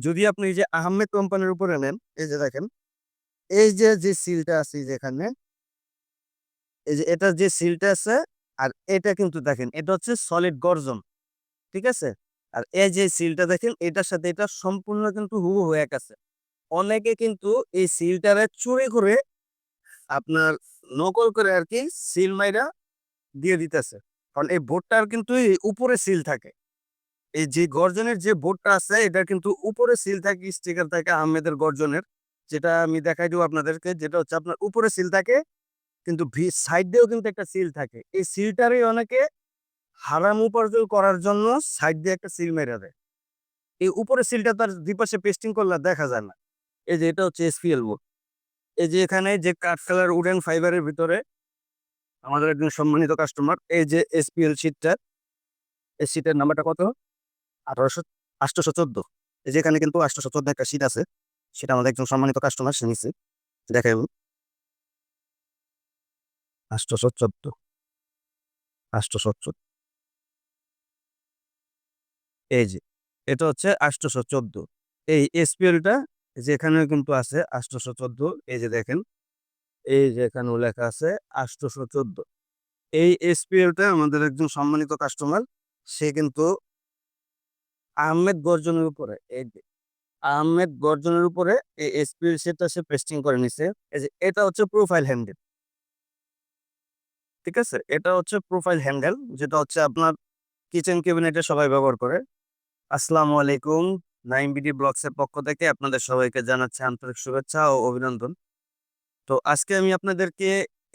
যদি আপনি এই যে আহমেদ কোম্পানির উপরে নেন, এই যে দেখেন, এই যে যে সিলটা আছে এই যে এখানে, এই যে এটা যে সিলটা আছে, আর এটা কিন্তু দেখেন, এটা হচ্ছে সলিড গর্জন, ঠিক আছে? আর এই যে সিলটা দেখেন, এটার সাথে এটা সম্পূর্ণ কিন্তু হুবহু হয়ে গেছে অনেকে কিন্তু এই সিলটারে চুরি করে আপনার নকল করে আর কি সিল মাইরা দিয়ে দিতেছে। কারণ এই ভোটটার কিন্তু উপরে সিল থাকে। এই যে গর্জনের যে বোর্ডটা আছে এটা কিন্তু উপরে সিল থাকে স্টিকার থাকে আহমেদের গর্জনের। যেটা আমি দেখাই দেবো আপনাদেরকে, যেটা হচ্ছে আপনার উপরে সিল থাকে, কিন্তু সাইড দিয়েও কিন্তু একটা সিল থাকে। এই সিলটারই অনেকে হারাম উপার্জন করার জন্য সাইড দিয়ে একটা সিল মেরে দেয়। এই উপরে সিলটা তার দুপাশে পেস্টিং করলে দেখা যায় না। এই যে এটা হচ্ছে এসপিএল বোর্ড এই যে এখানে যে কাঠ কালার উডেন ফাইবারের ভিতরে আমাদের একজন সম্মানিত কাস্টমার এই যে এসপিএল সিটটা এই সিটের নাম্বারটা কত? আঠারোশো আটশোশো চোদ্দ। এই যে এখানে কিন্তু আটশোশো চোদ্দ একটা সিট আছে, সেটা আমাদের একজন সম্মানিত কাস্টমার সে নিচ্ছে দেখাই আটশোশো চোদ্দ। আটশোশো চোদ্দ। এই যে, এটা হচ্ছে আটশোশো চোদ্দ। এই এসপিএলটা যেখানে কিন্তু আছে আটশোশো চোদ্দ। এই যে দেখেন, এই যে লেখা আছে আটশোশো চোদ্দ। এই এসপিএলটা আমাদের একজন সম্মানিত কাস্টমার সে কিন্তু আহমেদ গর্জনের উপরে, এই আহমেদ গর্জনের উপরে এই এসপিএল সেটটা সে পেস্টিং করে নিছে। এই যে এটা হচ্ছে প্রোফাইল হ্যান্ডেল ঠিক আছে? এটা হচ্ছে প্রোফাইল হ্যান্ডেল যেটা হচ্ছে আপনার কিচেন ক্যাবিনেটে সবাই ব্যবহার করে। আসসালামু আলাইকুম নাইম বিডি ব্লগসের পক্ষ থেকে আপনাদের সবাইকে জানাচ্ছি আন্তরিক শুভেচ্ছা ও অভিনন্দন। তো আজকে আমি আপনাদেরকে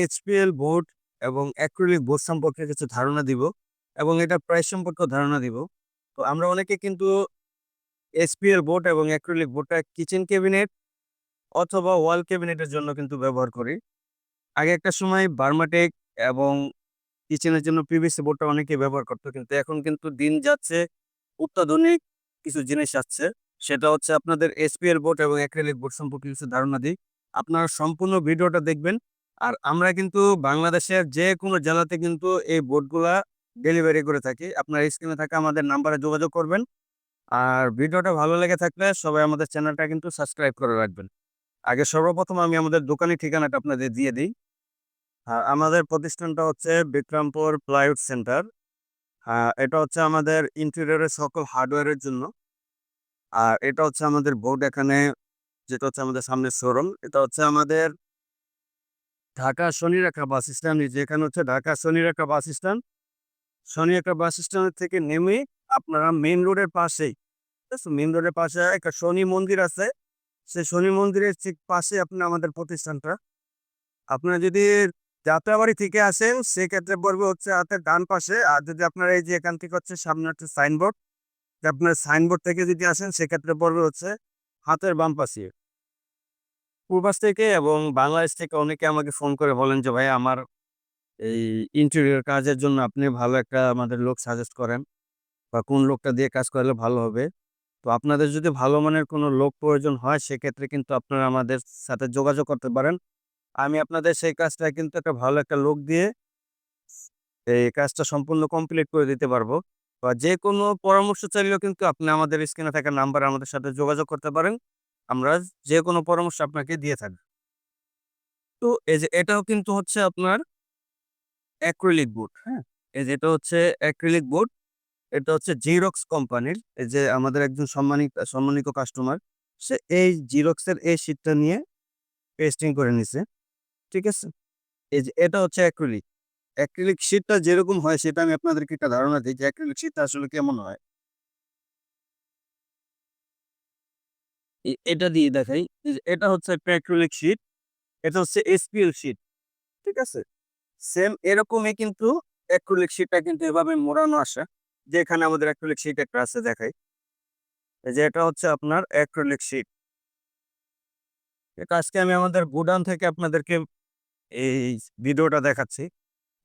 এইচপিএল বোর্ড এবং অ্যাক্রিলিক বোর্ড সম্পর্কে কিছু ধারণা দিব এবং এটা প্রাইস সম্পর্কেও ধারণা দিব। তো আমরা অনেকে কিন্তু এসপিএল বোর্ড এবং অ্যাক্রিলিক বোর্ডটা কিচেন ক্যাবিনেট অথবা ওয়াল ক্যাবিনেটের জন্য কিন্তু ব্যবহার করি। আগে একটা সময় বার্মাটেক এবং কিচেনের জন্য পিভিসি বোর্ডটা অনেকে ব্যবহার করতো, কিন্তু এখন কিন্তু দিন যাচ্ছে, অত্যাধুনিক কিছু জিনিস আসছে। সেটা হচ্ছে আপনাদের এসপিএল বোর্ড এবং অ্যাক্রিলিক বোর্ড সম্পর্কে কিছু ধারণা দিই। আপনারা সম্পূর্ণ ভিডিওটা দেখবেন। আর আমরা কিন্তু বাংলাদেশের যে কোনো জেলাতে কিন্তু এই বোর্ডগুলা ডেলিভারি করে থাকি। আপনার স্ক্রিনে থাকা আমাদের নাম্বারে যোগাযোগ করবেন। আর ভিডিওটা ভালো লেগে থাকলে সবাই আমাদের চ্যানেলটা কিন্তু সাবস্ক্রাইব করে রাখবেন। আগে সর্বপ্রথম আমি আমাদের দোকানের ঠিকানাটা আপনাদের দিয়ে দিই। আর আমাদের প্রতিষ্ঠানটা হচ্ছে বিক্রমপুর প্লাইউড সেন্টার। এটা হচ্ছে আমাদের ইন্টেরিয়রের সকল হার্ডওয়্যারের জন্য। আর এটা হচ্ছে আমাদের বোর্ড এখানে, যেটা হচ্ছে আমাদের সামনে শোরুম। এটা হচ্ছে আমাদের ঢাকা শনিরেখা বাস স্ট্যান্ড। যেখানে হচ্ছে Dhaka Shanirekha bus stand. Shanirekha bus stand থেকে নেমে আপনারা মেন রোডের পাশেই মেন রোডের পাশে একটা শনি মন্দির আছে। সেই শনি মন্দিরের ঠিক পাশে আপনার আমাদের প্রতিষ্ঠানটা। আপনারা যদি যাত্রাবাড়ি থেকে আসেন, সেক্ষেত্রে পড়বে হচ্ছে হাতের ডান পাশে। আর যদি আপনার এই যে এখান থেকে হচ্ছে সামনে হচ্ছে সাইনবোর্ড আপনার সাইনবোর্ড থেকে যদি আসেন, সেক্ষেত্রে পড়বে হচ্ছে হাতের বাম পাশে। পূর্বাস থেকে এবং বাংলাদেশ থেকে অনেকে আমাকে ফোন করে বলেন যে, ভাই, আমার এই ইন্টেরিয়র কাজের জন্য আপনি ভালো একটা আমাদের লোক সাজেস্ট করেন বা কোন লোকটা দিয়ে কাজ করলে ভালো হবে। তো আপনাদের যদি ভালো মানের কোনো লোক প্রয়োজন হয়, সেক্ষেত্রে কিন্তু আপনারা আমাদের সাথে যোগাযোগ করতে পারেন। আমি আপনাদের সেই কাজটা কিন্তু একটা ভালো একটা লোক দিয়ে এই কাজটা সম্পূর্ণ কমপ্লিট করে দিতে পারব। বা যে কোনো পরামর্শ চাইলেও কিন্তু আপনি আমাদের স্ক্রিনে থাকা নাম্বার আমাদের সাথে যোগাযোগ করতে পারেন। আমরা যে কোনো পরামর্শ আপনাকে দিয়ে থাকব তো এই যে এটাও কিন্তু হচ্ছে আপনার অ্যাক্রিলিক বোর্ড হ্যাঁ? এই যে এটা হচ্ছে অ্যাক্রিলিক বোর্ড এটা হচ্ছে জিরক্স কোম্পানির এই যে আমাদের একজন সম্মানিত সম্মানিত কাস্টমার সে এই জিরক্সের এই শীটটা নিয়ে পেস্টিং করে নিছে, ঠিক আছে? এই যে এটা হচ্ছে অ্যাক্রিলিক অ্যাক্রিলিক শীটটা যেরকম হয় সেটা আমি আপনাদেরকে একটা ধারণা দিই যে অ্যাক্রিলিক শীটটা আসলে কেমন হয়। এটা দিয়ে দেখাই এটা হচ্ছে একটা অ্যাক্রিলিক শীট এটা হচ্ছে এসপিএল শীট ঠিক আছে? সেম এরকমই কিন্তু অ্যাক্রিলিক শীটটা কিন্তু এভাবে মোড়ানো আসে। যেখানে আমাদের অ্যাক্রিলিক শীট একটা আছে, দেখাই। যে এটা হচ্ছে আপনার অ্যাক্রোলিক শীট আজকে আমি আমাদের গোডাউন থেকে আপনাদেরকে এই ভিডিওটা দেখাচ্ছি।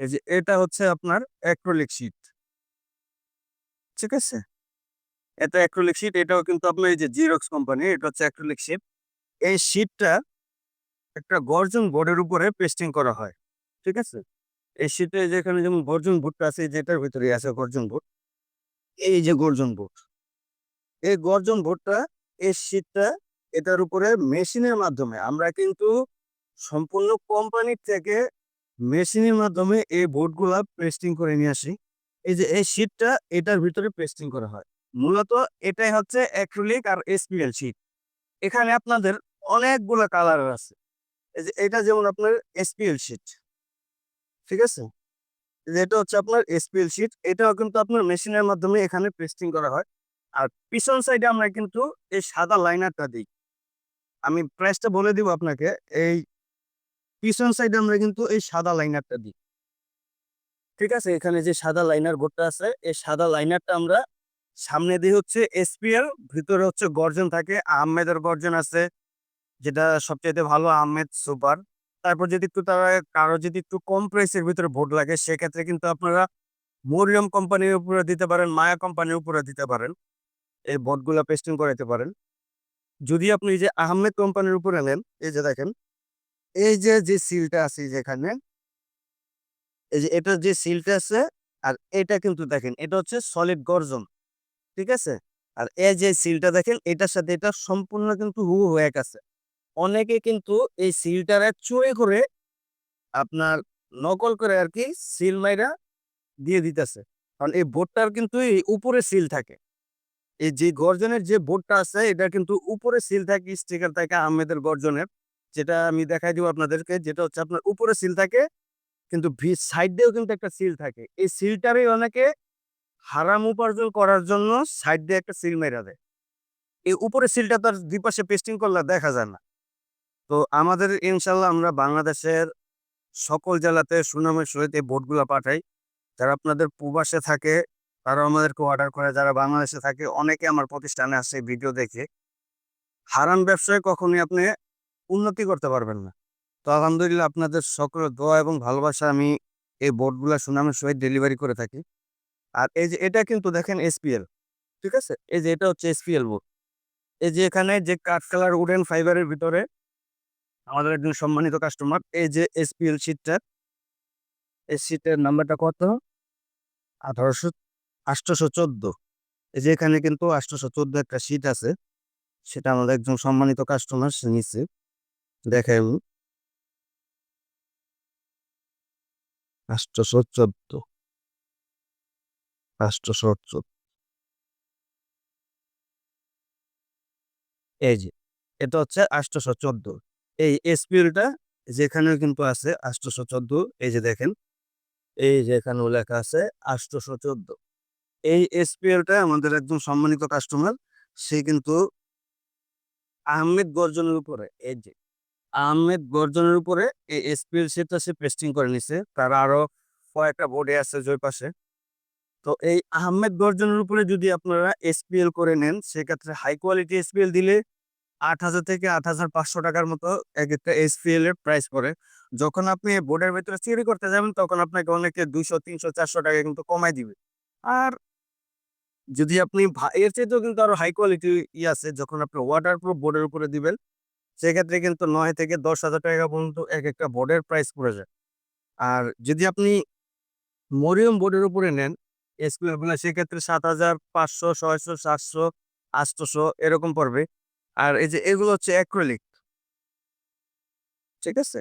এই যে এটা হচ্ছে আপনার অ্যাক্রিলিক শীট ঠিক আছে? এটা অ্যাক্রিলিক শীট এটাও কিন্তু আপনার এই যে জিরক্স কোম্পানি এটা হচ্ছে অ্যাক্রিলিক শীট এই শীটটা একটা গর্জন বোর্ডের উপরে পেস্টিং করা হয়। ঠিক আছে? এই শীটে যেখানে যেমন গর্জন বোর্ডটা আছে, যেটার ভিতরে আছে গর্জন বোর্ড এই যে গর্জন বোর্ড এই গর্জন বোর্ডটা এই শীটটা এটার উপরে মেশিনের মাধ্যমে, আমরা কিন্তু সম্পূর্ণ কোম্পানির থেকে মেশিনের মাধ্যমে এই বোর্ডগুলা পেস্টিং করে নিয়ে আসি। এই যে এই শীটটা এটার ভিতরে পেস্টিং করা হয়। মূলত এটাই হচ্ছে অ্যাক্রিলিক আর এসপিএল শীট এখানে আপনাদের অনেকগুলো কালার আছে। এই যে এটা যেমন আপনার এসপিএল শীট ঠিক আছে? যেটা হচ্ছে আপনার এসপিএল শীট এটাও কিন্তু আপনার মেশিনের মাধ্যমে এখানে পেস্টিং করা হয়। আর পিছন সাইডে আমরা কিন্তু এই সাদা লাইনারটা দিই। আমি প্রাইসটা বলে দিব আপনাকে, এই পিছন সাইডে আমরা কিন্তু এই সাদা লাইনারটা দিই। ঠিক আছে? এখানে যে সাদা লাইনার বোর্ডটা আছে, এই সাদা লাইনারটা আমরা সামনে দিয়ে হচ্ছে এসপিএল ভিতরে হচ্ছে গর্জন থাকে, আহমেদের গর্জন আছে, যেটা সবচেয়ে ভালো আহমেদ সুপার। তারপর যদি একটু তারা কারও যদি একটু কম প্রাইসের ভিতরে ভোট লাগে, সেক্ষেত্রে কিন্তু আপনারা মরিয়ম কোম্পানির উপরে দিতে পারেন, মায়া কোম্পানির উপরে দিতে পারেন। এই বোর্ডগুলো পেস্টিং করাইতে পারেন। যদি আপনি যে আহমেদ কোম্পানির উপরে নেন, এই যে দেখেন, এই যে যে সিলটা আছে যেখানে এই যে এটার যে সিলটা আছে, আর এটা কিন্তু দেখেন, এটা হচ্ছে সলিড গর্জন, ঠিক আছে? আর এই যে সিলটা দেখেন, এটার সাথে এটা সম্পূর্ণ কিন্তু হু এক আছে। অনেকে কিন্তু এই সিলটারে চুরি করে আপনার নকল করে আর কি সিল মাইরা দিয়ে দিতেছে। কারণ এই বোর্ডটার কিন্তু উপরে সিল থাকে। এই যে গর্জনের যে বোর্ডটা আছে, এটা কিন্তু উপরে সিল থাকে, স্টিকার থাকে আহমেদের গর্জনের। যেটা আমি দেখাই দিব আপনাদেরকে, যেটা হচ্ছে আপনার উপরে সিল থাকে, কিন্তু সাইড দিয়েও কিন্তু একটা সিল থাকে। এই সিলটারই অনেকে হারাম উপার্জন করার জন্য সাইড দিয়ে একটা সিল মেরা দেয়। এই উপরে সিলটা তার দুই পাশে পেস্টিং করলে দেখা যায় না। তো আমাদের ইনশাল্লাহ আমরা বাংলাদেশের সকল জেলাতে সুনামের সহিত এই বোর্ডগুলো পাঠাই। যারা আপনাদের প্রবাসে থাকে, তারা আমাদেরকে অর্ডার করে। যারা বাংলাদেশে থাকে, অনেকে আমার প্রতিষ্ঠানে আসে ভিডিও দেখে। হারান ব্যবসায় কখনোই আপনি উন্নতি করতে পারবেন না। তো আলহামদুলিল্লাহ আপনাদের সকল দোয়া এবং ভালোবাসা আমি এই বোর্ডগুলো সুনামের সহিত ডেলিভারি করে থাকি। আর এই যে এটা কিন্তু দেখেন এসপিএল ঠিক আছে? এই যে এটা হচ্ছে এসপিএল বোর্ড এই যে এখানে যে কাঠ কালার উডেন ফাইবারের ভিতরে আমাদের একজন সম্মানিত কাস্টমার এই যে এসপিএল শীটটা এই সিটের নাম্বারটা কত? আঠারোশো আটশোশো চোদ্দ এই যে এখানে কিন্তু আটশোশো চোদ্দ একটা সিট আছে, সেটা আমাদের একজন সম্মানিত কাস্টমার সে নিচ্ছে। দেখাই আমি। আটশোশো চোদ্দ আটশোশো চোদ্দ এই যে, এটা হচ্ছে আটশোশো চোদ্দ এই এসপিএলটা যেখানেও কিন্তু আছে আষ্টশো চোদ্দ, এই যে দেখেন। এই যে লেখা আছে আষ্টশো চোদ্দ। এই এসপিএলটা আমাদের একজন সম্মানিত কাস্টমার সে কিন্তু আহমেদ গর্জনের উপরে, এই যে আহমেদ গর্জনের উপরে এই এসপিএল সেটটা সে পেস্টিং করে নিছে। তার আরও কয়েকটা বোর্ডে আছে জয় পাশে। তো এই আহমেদ গর্জনের উপরে যদি আপনারা এসপিএল করে নেন, সেক্ষেত্রে হাই কোয়ালিটি এসপিএল দিলে আট হাজার থেকে আট হাজার পাঁচশো টাকার মতো এক একটা এসপিএল এর প্রাইস পড়ে। যখন আপনি বোর্ডের ভিতরে চিরি করতে যাবেন, তখন আপনাকে অনেকে দুইশো, তিনশো, চারশো টাকা কিন্তু কমাই দিবে। আর যদি আপনি এর চাইতেও কিন্তু আরও হাই কোয়ালিটি ই আছে, যখন আপনি ওয়াটার প্রুফ বোর্ডের উপরে দিবেন, সেক্ষেত্রে কিন্তু নয় থেকে দশ হাজার টাকা পর্যন্ত এক একটা বোর্ডের প্রাইস পড়ে যায়। আর যদি আপনি মরিয়ম বোর্ডের উপরে নেন এসপিএলগুলো সেক্ষেত্রে সাত হাজার পাঁচশো, ছয়শো, সাতশো, আটশোশো এরকম পড়বে। আর এই যে এগুলো হচ্ছে অ্যাক্রিলিক ঠিক আছে?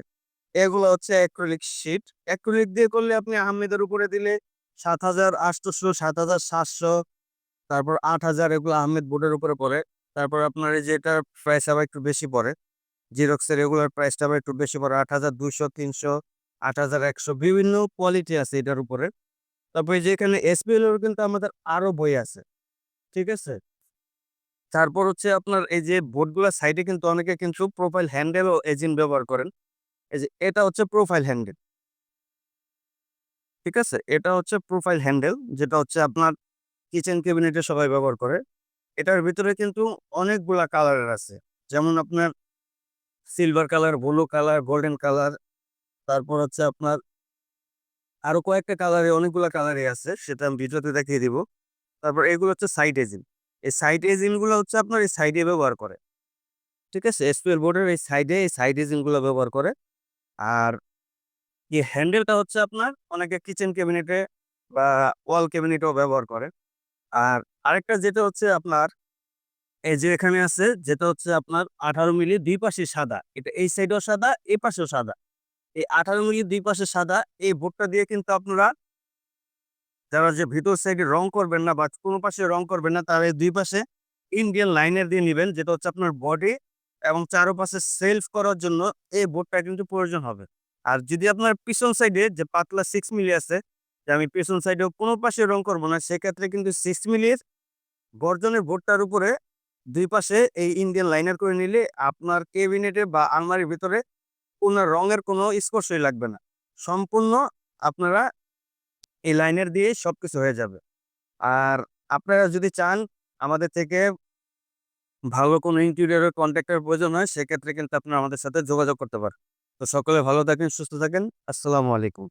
এগুলো হচ্ছে অ্যাক্রিলিক শিট অ্যাক্রিলিক দিয়ে করলে আপনি আহমেদের উপরে দিলে সাত হাজার আটশোশো সাত হাজার, সাতশো, তারপর আট হাজার এগুলো আহমেদ বোর্ডের উপরে পড়ে। তারপর আপনার এই যে এটার প্রাইস আবার একটু বেশি পড়ে। জিরক্সের রেগুলার প্রাইসটা আবার একটু বেশি পড়ে, আট হাজার দুইশো, তিনশো, আট হাজার একশো। বিভিন্ন কোয়ালিটি আছে এটার উপরে। তারপরে যে এখানে এসপিএল কিন্তু আমাদের আরও বই আছে। ঠিক আছে? তারপর হচ্ছে আপনার এই যে বোর্ডগুলো সাইডে কিন্তু অনেকে কিন্তু প্রোফাইল হ্যান্ডেল ও এজিন ব্যবহার করেন। এই যে এটা হচ্ছে প্রোফাইল হ্যান্ডেল ঠিক আছে? এটা হচ্ছে প্রোফাইল হ্যান্ডেল যেটা হচ্ছে আপনার কিচেন ক্যাবিনেটে সবাই ব্যবহার করে। এটার ভিতরে কিন্তু অনেকগুলা কালারের আছে। যেমন আপনার silver colour blue colour golden colour তারপর হচ্ছে আপনার আরও কয়েকটা কালারে অনেকগুলা কালারে আছে, সেটা আমি ভিডিওতে দেখিয়ে দিব। তারপর এগুলো হচ্ছে সাইড এজিন এই সাইড এজিনগুলো হচ্ছে আপনার এই সাইডে ব্যবহার করে। ঠিক আছে? এসপিএল বোর্ডের এই সাইডে এই সাইড এজিনগুলো ব্যবহার করে। আর এই হ্যান্ডেলটা হচ্ছে আপনার অনেকে কিচেন ক্যাবিনেটে বা ওয়াল ক্যাবিনেটেও ব্যবহার করে। আর আরেকটা যেটা হচ্ছে আপনার, এই যে এখানে আছে, যেটা হচ্ছে আপনার আঠারো মিলি দুই পাশে সাদা। এটা এই সাইডেও সাদা, এই পাশেও সাদা। এই আঠারো মিলি দুই পাশে সাদা, এই বোর্ডটা দিয়ে কিন্তু আপনারা যারা যে ভিতর সাইডে রং করবেন না বা কোনো পাশে রং করবেন না, তারা দুই পাশে ইন্ডিয়ান লাইনের দিয়ে নেবেন, যেটা হচ্ছে আপনার বডি এবং চারোপাশে সেলফ করার জন্য এই বোর্ডটা কিন্তু প্রয়োজন হবে। আর যদি আপনার পিছন সাইডে যে পাতলা সিক্স মিলি আছে, যে আমি পিছন সাইডেও কোনো পাশে রং করব না, সেক্ষেত্রে কিন্তু সিক্স মিলির গর্জনের বোর্ডটার উপরে দুই পাশে এই ইন্ডিয়ান লাইনার করে নিলে আপনার কেবিনেটে বা আলমারির ভিতরে কোনো রঙের কোনো স্পর্শই লাগবে না। সম্পূর্ণ আপনারা এই লাইনের দিয়ে সব কিছু হয়ে যাবে। আর আপনারা যদি চান, আমাদের থেকে ভালো কোনো ইন্টেরিয়রের কন্ট্রাক্টের প্রয়োজন হয়, সেক্ষেত্রে কিন্তু আপনারা আমাদের সাথে যোগাযোগ করতে পারেন। তো সকলে ভালো থাকেন, সুস্থ থাকেন। আসসালামু আলাইকুম।